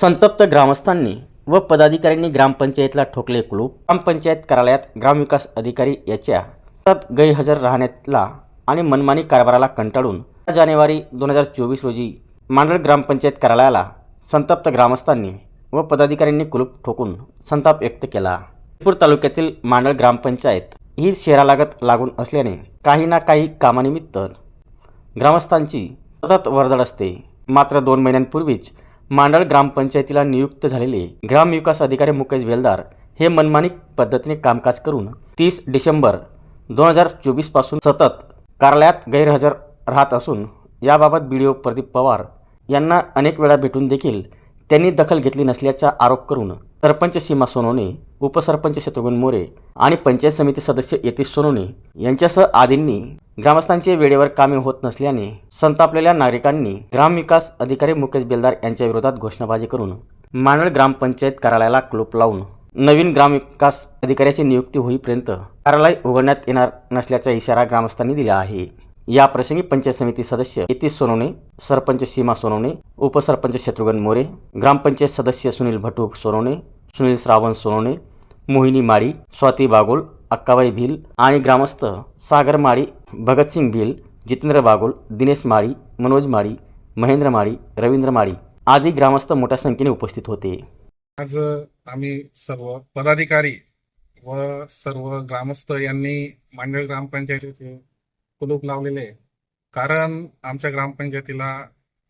संतप्त ग्रामस्थांनी व पदाधिकाऱ्यांनी ग्रामपंचायतला ठोकले कुलूप. ग्रामपंचायत कार्यालयात ग्रामविकास अधिकारी याच्या सतत गैरहजर राहण्यातला आणि मनमानी कारभाराला कंटाळून जानेवारी दोन हजार चोवीस रोजी मांडळ ग्रामपंचायत कार्यालयाला संतप्त ग्रामस्थांनी व पदाधिकाऱ्यांनी कुलूप ठोकून संताप व्यक्त केला. नागपूर तालुक्यातील मांडळ ग्रामपंचायत ही शहरालागत लागून असल्याने काही ना काही कामानिमित्त ग्रामस्थांची सतत वर्दळ असते. मात्र दोन महिन्यांपूर्वीच मांडळ ग्रामपंचायतीला नियुक्त झालेले ग्रामविकास अधिकारी मुकेश वेलदार हे मनमानी पद्धतीने कामकाज करून तीस डिसेंबर दोन हजार चोवीसपासून सतत कार्यालयात गैरहजर राहत असून याबाबत B D O Pradeep Pawar यांना अनेक वेळा भेटून देखील त्यांनी दखल घेतली नसल्याचा आरोप करून सरपंच सीमा सोनवणे उपसरपंच शत्रुघ्न मोरे आणि पंचायत समिती सदस्य यतीश सोनवणे यांच्यासह आदींनी ग्रामस्थांचे वेळेवर कामे होत नसल्याने संतापलेल्या नागरिकांनी ग्रामविकास अधिकारी मुकेश बेलदार यांच्या विरोधात घोषणाबाजी करून मांडळ ग्रामपंचायत कार्यालयाला क्लोप लावून नवीन ग्रामविकास अधिकाऱ्याची नियुक्ती होईपर्यंत कार्यालय उघडण्यात येणार नसल्याचा इशारा ग्रामस्थांनी दिला आहे. या प्रसंगी पंचायत समिती सदस्य यतीश सोनवणे सरपंच सीमा सोनवणे उपसरपंच शत्रुघ्न मोरे ग्रामपंचायत सदस्य सुनील भटू सोनवणे सुनील श्रावण सोनवणे मोहिनी माळी स्वाती बागुल अक्काबाई भिल आणि ग्रामस्थ सागर माळी भगतसिंग भिल जितेंद्र बागुल दिनेश माळी मनोज माळी महेंद्र माळी रवींद्र माळी आदी ग्रामस्थ मोठ्या संख्येने उपस्थित होते आज आम्ही सर्व पदाधिकारी व सर्व ग्रामस्थ यांनी मांडळ ग्रामपंचायतीचे कुलूप लावलेले आहे. कारण आमच्या ग्रामपंचायतीला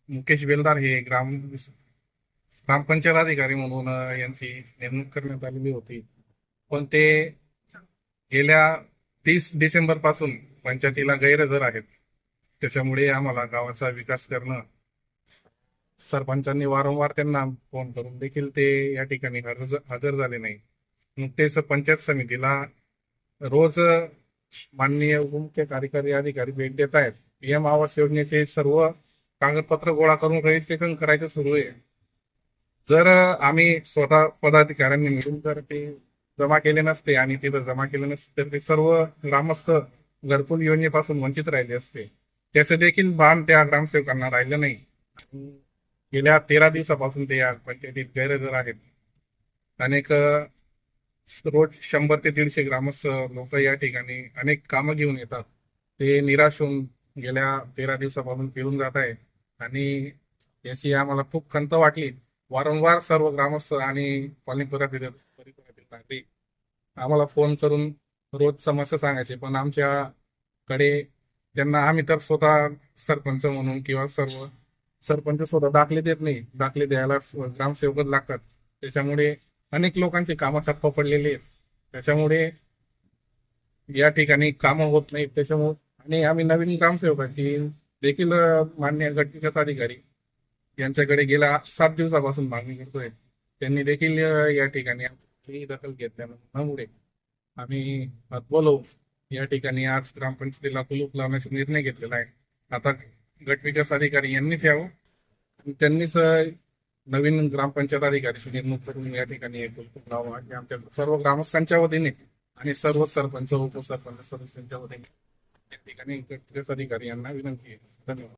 मुकेश बेलदार हे ग्राम ग्रामपंचायत अधिकारी म्हणून यांची नेमणूक करण्यात आलेली होती पण ते गेल्या तीस डिसेंबरपासून पंचायतीला गैरहजर आहेत. त्याच्यामुळे आम्हाला गावाचा विकास करणं सरपंचांनी वारंवार त्यांना फोन करून देखील ते या ठिकाणी हजर हजर झाले नाही. नुकतेच पंचायत समितीला रोज माननीय उपमुख्य कार्यकारी अधिकारी भेट देत आहेत. पीएम आवास योजनेचे सर्व कागदपत्र गोळा करून रजिस्ट्रेशन करायचं सुरू आहे. जर आम्ही स्वतः पदाधिकाऱ्यांनी मिळून जर ते जमा केले नसते आणि ते जर जमा केले नसते तर ते सर्व ग्रामस्थ घरकुल योजनेपासून वंचित राहिले असते. त्याचं देखील भान त्या ग्रामसेवकांना राहिलं नाही. गेल्या तेरा दिवसापासून ते या पंचायतीत गैरहजर आहेत. अनेक रोज शंभर ते दीडशे ग्रामस्थ लोक या ठिकाणी अनेक कामं घेऊन येतात. ते निराश होऊन गेल्या तेरा दिवसापासून फिरून जात आहे आणि याची आम्हाला खूप खंत वाटली. वारंवार सर्व ग्रामस्थ आणि कॉलनी परिसरातील आम्हाला फोन करून रोज समस्या सांगायचे पण आमच्याकडे त्यांना आम्ही तर स्वतः सरपंच म्हणून किंवा सर्व सरपंच स्वतः दाखले देत नाही. दाखले द्यायला ग्रामसेवकच लागतात. त्याच्यामुळे अनेक लोकांची कामं ठप्प पडलेली आहेत. त्याच्यामुळे या ठिकाणी कामं होत नाहीत. त्याच्यामुळे आणि आम्ही नवीन ग्रामसेवकाची देखील मान्य मान्य गटविकास अधिकारी यांच्याकडे गेल्या सात दिवसापासून मागणी करतोय. त्यांनी देखील या ठिकाणी आमची दखल घेतल्यामुळे आम्ही बोलवू या ठिकाणी आज ग्रामपंचायतीला कुलूप लावण्याचा निर्णय घेतलेला आहे. आता गट विकास अधिकारी यांनीच यावं त्यांनीच नवीन ग्रामपंचायत अधिकारीची नेमणूक करून या ठिकाणी हे कुलूप लावा अशी आमच्या सर्व ग्रामस्थांच्या वतीने आणि सर्व सरपंच उपसरपंच सदस्यांच्या वतीने या ठिकाणी गटविकास अधिकारी यांना विनंती आहे. धन्यवाद.